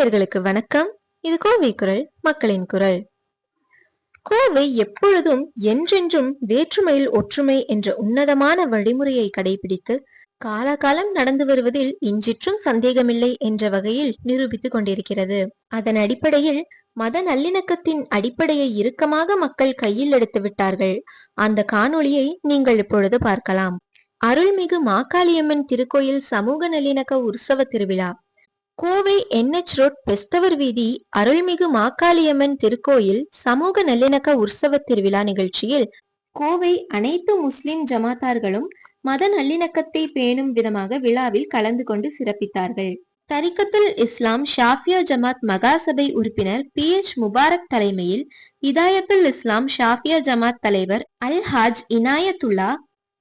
நேயர்களுக்கு வணக்கம். இது கோவை குரல் மக்களின் குரல். கோவை எப்பொழுதும் என்றென்றும் வேற்றுமையில் ஒற்றுமை என்ற உன்னதமான வழிமுறையை கடைபிடித்து காலாகாலம் நடந்து வருவதில் இஞ்சிற்றும் சந்தேகமில்லை என்ற வகையில் நிரூபித்துக் கொண்டிருக்கிறது. அதன் அடிப்படையில் மத நல்லிணக்கத்தின் அடிப்படையை இறுக்கமாக மக்கள் கையில் எடுத்து விட்டார்கள். அந்த காணொளியை நீங்கள் இப்பொழுது பார்க்கலாம். அருள்மிகு மாக்காளியம்மன் திருக்கோயில் சமூக நல்லிணக்க உற்சவ திருவிழா. கோவை என்எச் ரோட் பெஸ்தவர் வீதி அருள்மிகு மாக்காளியம்மன் திருக்கோயில் சமூக நல்லிணக்க உற்சவ திருவிழா நிகழ்ச்சியில் கோவை அனைத்து முஸ்லிம் ஜமாத்தார்களும் மத நல்லிணக்கத்தை பேணும் விதமாக விழாவில் கலந்து கொண்டு சிறப்பித்தார்கள். தரிக்கத்துல் இஸ்லாம் ஷாஃபியா ஜமாத் மகாசபை உறுப்பினர் பி எச் முபாரக் தலைமையில் இதாயத்துல் இஸ்லாம் ஷாஃபியா ஜமாத் தலைவர் அல் ஹாஜ் இனாயத்துல்லா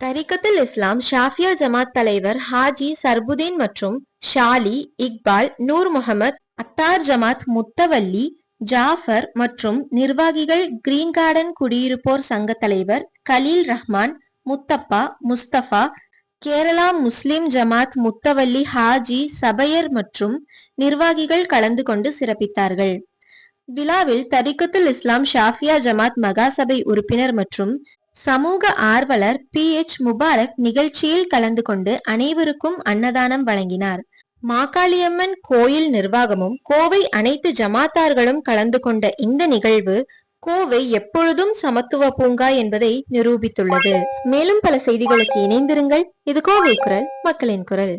தரிக்கத்துல் இஸ்லாம் ஷாஃபியா ஜமாத் தலைவர் ஹாஜி சர்புதீன் மற்றும் ஷாலி இக்பால் நூர் முகமது அத்தார் ஜமாத் முத்தவல்லி ஜாஃபர் மற்றும் நிர்வாகிகள் கிரீன் கார்டன் குடியிருப்போர் சங்க தலைவர் கலீல் ரஹ்மான் முத்தப்பா முஸ்தபா கேரளா முஸ்லிம் ஜமாத் முத்தவல்லி ஹாஜி சபையர் மற்றும் நிர்வாகிகள் கலந்து கொண்டு சிறப்பித்தார்கள். விழாவில் தரிக்கத்துல் இஸ்லாம் ஷாஃபியா ஜமாத் மகாசபை உறுப்பினர் மற்றும் சமூக ஆர்வலர் பி. எச். முபாரக் நிகழ்ச்சியில் கலந்து கொண்டு அனைவருக்கும் அன்னதானம் வழங்கினார். மாகாளியம்மன் கோயில் நிர்வாகமும் கோவை அனைத்து ஜமாத்தார்களும் கலந்து கொண்ட இந்த நிகழ்வு கோவை எப்பொழுதும் சமத்துவ பூங்கா என்பதை நிரூபித்துள்ளது. மேலும் பல செய்திகளுக்கு இணைந்திருங்கள். இது கோவை குரல் மக்களின் குரல்.